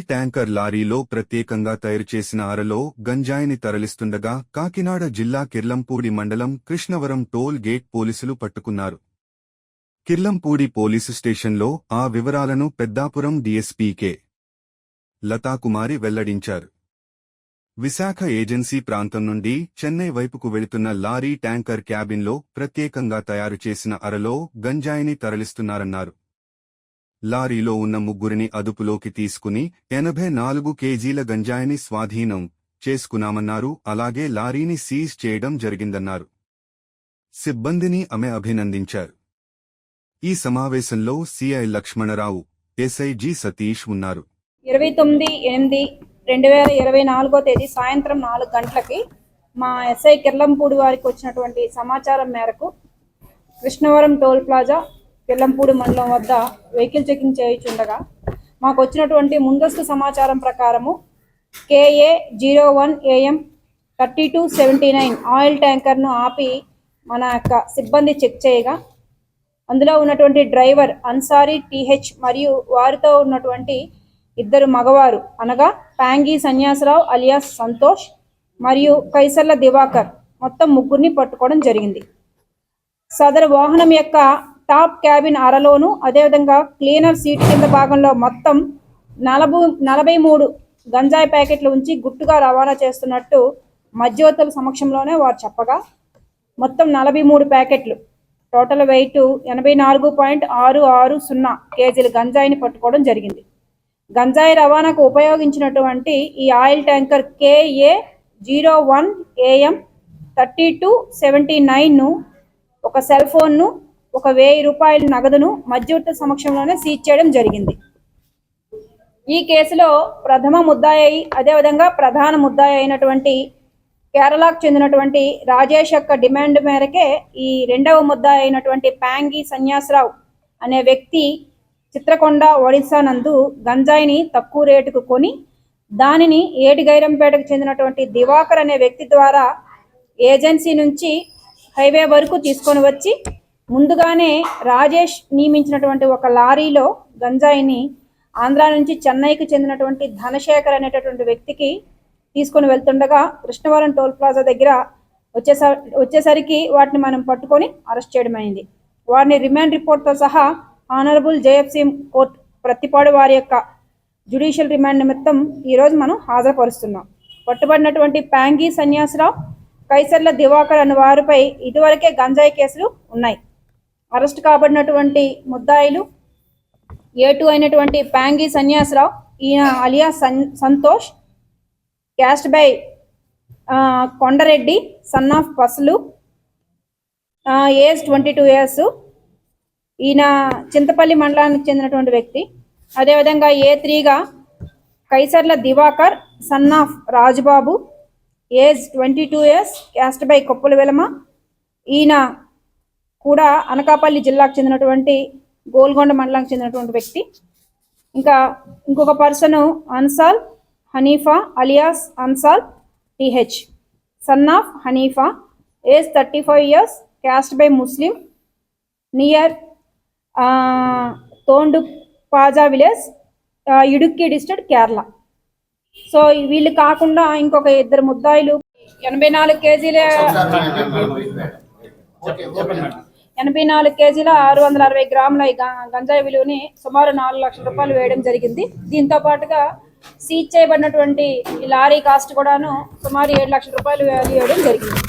Tanker లారీలో ప్రత్యేకంగా తయారు చేసిన అరలో గంజాయిని తరలిస్తుండగా కాకినాడ జిల్లా కిర్లంపూడి మండలం కృష్ణవరం టోల్ గేట్ పోలీసులు పట్టుకున్నారు. కిర్లంపూడి పోలీసు స్టేషన్లో ఆ వివరాలను పెద్దాపురం డీఎస్పీకే లతాకుమారి వెల్లడించారు. విశాఖ ఏజెన్సీ ప్రాంతం నుండి చెన్నై వైపుకు వెళుతున్న లారీ ట్యాంకర్ క్యాబిన్లో ప్రత్యేకంగా తయారు చేసిన అరలో గంజాయిని తరలిస్తున్నారన్నారు. లారీలో ఉన్న ముగ్గురిని అదుపులోకి తీసుకుని ఎనభై నాలుగు కేజీల గంజాయిని స్వాధీనం చేసుకున్నామన్నారు. అలాగే లారీని సీజ్ చేయడం జరిగిందన్నారు. సిబ్బందిని ఆమె అభినందించారు. ఈ సమావేశంలో సిఐ లక్ష్మణరావు ఎస్ఐజి సతీష్ ఉన్నారు. ఇరవై తొమ్మిది ఎనిమిది రెండు వేల ఇరవై నాలుగో తేదీ సాయంత్రం నాలుగు గంటలకి మా ఎస్ఐ కిర్లంపూడి వారికి వచ్చినటువంటి సమాచారం మేరకు కృష్ణవరం టోల్ ప్లాజా కిర్లంపూడి మండలం వద్ద వెహికల్ చెకింగ్ చేయించుండగా మాకు వచ్చినటువంటి ముందస్తు సమాచారం ప్రకారము KA zero one AM thirty two seventy nine oil ట్యాంకర్ను ఆపి మన యొక్క సిబ్బంది చెక్ చేయగా అందులో ఉన్నటువంటి డ్రైవర్ అన్సారీ టీహెచ్ మరియు వారితో ఉన్నటువంటి ఇద్దరు మగవారు అనగా ప్యాంగి సన్యాసరావు అలియాస్ సంతోష్ మరియు కైసర్ల దివాకర్ మొత్తం ముగ్గురిని పట్టుకోవడం జరిగింది. సదరు వాహనం యొక్క టాప్ క్యాబిన్ అరలోను అదేవిధంగా క్లీనర్ సీట్ కింద భాగంలో మొత్తం నలభై నలభై మూడు గంజాయి ప్యాకెట్లు ఉంచి గుట్టుగా రవాణా చేస్తున్నట్టు మధ్యవర్తుల సమక్షంలోనే వారు చెప్పగా మొత్తం నలభై మూడు ప్యాకెట్లు టోటల్ వెయిట్ ఎనభై నాలుగు పాయింట్ ఆరు ఆరు సున్నా కేజీల గంజాయిని పట్టుకోవడం జరిగింది. గంజాయి రవాణాకు ఉపయోగించినటువంటి ఈ oil tanker KA zero one AM thirty two seventy నైన్ను ఒక సెల్ ఫోన్ను ఒక వెయ్యి రూపాయల నగదును మధ్యవర్తి సమక్షంలోనే సీజ్ చేయడం జరిగింది. ఈ కేసులో ప్రథమ ముద్దాయి అదేవిధంగా ప్రధాన ముద్దాయి అయినటువంటి కేరళకు చెందినటువంటి రాజేష్ యొక్క డిమాండ్ మేరకే ఈ రెండవ ముద్దాయి అయినటువంటి ప్యాంగి సన్యాసరావు అనే వ్యక్తి చిత్రకొండ ఒడిశా నందు గంజాయిని తక్కువ రేటుకు కొని దానిని ఏటిగైరంపేటకు చెందినటువంటి దివాకర్ అనే వ్యక్తి ద్వారా ఏజెన్సీ నుంచి హైవే వరకు తీసుకొని వచ్చి ముందుగానే రాజేష్ నియమించినటువంటి ఒక లారీలో గంజాయిని ఆంధ్ర నుంచి చెన్నైకి చెందినటువంటి ధనశేఖర్ అనేటటువంటి వ్యక్తికి తీసుకొని వెళ్తుండగా కృష్ణవరం టోల్ ప్లాజా దగ్గర వచ్చేస వచ్చేసరికి వాటిని మనం పట్టుకొని అరెస్ట్ చేయడం అయింది. వారిని రిమాండ్ రిపోర్ట్తో సహా ఆనరబుల్ జేఎఫ్సి కోర్ట్ ప్రతిపాడు వారి యొక్క జ్యుడిషియల్ రిమాండ్ నిమిత్తం ఈరోజు మనం హాజరుపరుస్తున్నాం. పట్టుబడినటువంటి ప్యాంగీ సన్యాసరావు కైసర్ల దివాకర్ అనే వారిపై ఇదివరకే గంజాయి కేసులు ఉన్నాయి. అరెస్ట్ కాబడినటువంటి ముద్దాయిలు ఏ టూ అయినటువంటి ప్యాంగి సన్యాసరావు ఈయన alias son Santosh caste by Kondareddy son of Pasulu age twenty two years ఈయన చింతపల్లి మండలానికి చెందినటువంటి వ్యక్తి. అదేవిధంగా A త్రీగా Kaisarla Divakar son of Rajubabu age twenty two years caste by Koppula Velama ఈయన కూడా అనకాపల్లి జిల్లాకు చెందినటువంటి గోల్గొండ మండలానికి చెందినటువంటి వ్యక్తి. ఇంకా ఇంకొక person Ansal Hanifa alias Ansal TH. Son of Hanifa age thirty five years caste by Muslim near Thondu Paja village Idukki district Kerala. So వీళ్ళు కాకుండా ఇంకొక ఇద్దరు ముద్దాయిలు. ఎనభై నాలుగు కేజీల ఎనభై నాలుగు కేజీల ఆరు వందల అరవై గ్రాముల గ- గంజాయి విలువని సుమారు నాలుగు లక్షల రూపాయలు వేయడం జరిగింది. దీంతో పాటుగా సీజ్ చేయబడినటువంటి ఈ లారీ కాస్ట్ కూడాను సుమారు ఏడు లక్షల రూపాయలు వేయడం జరిగింది.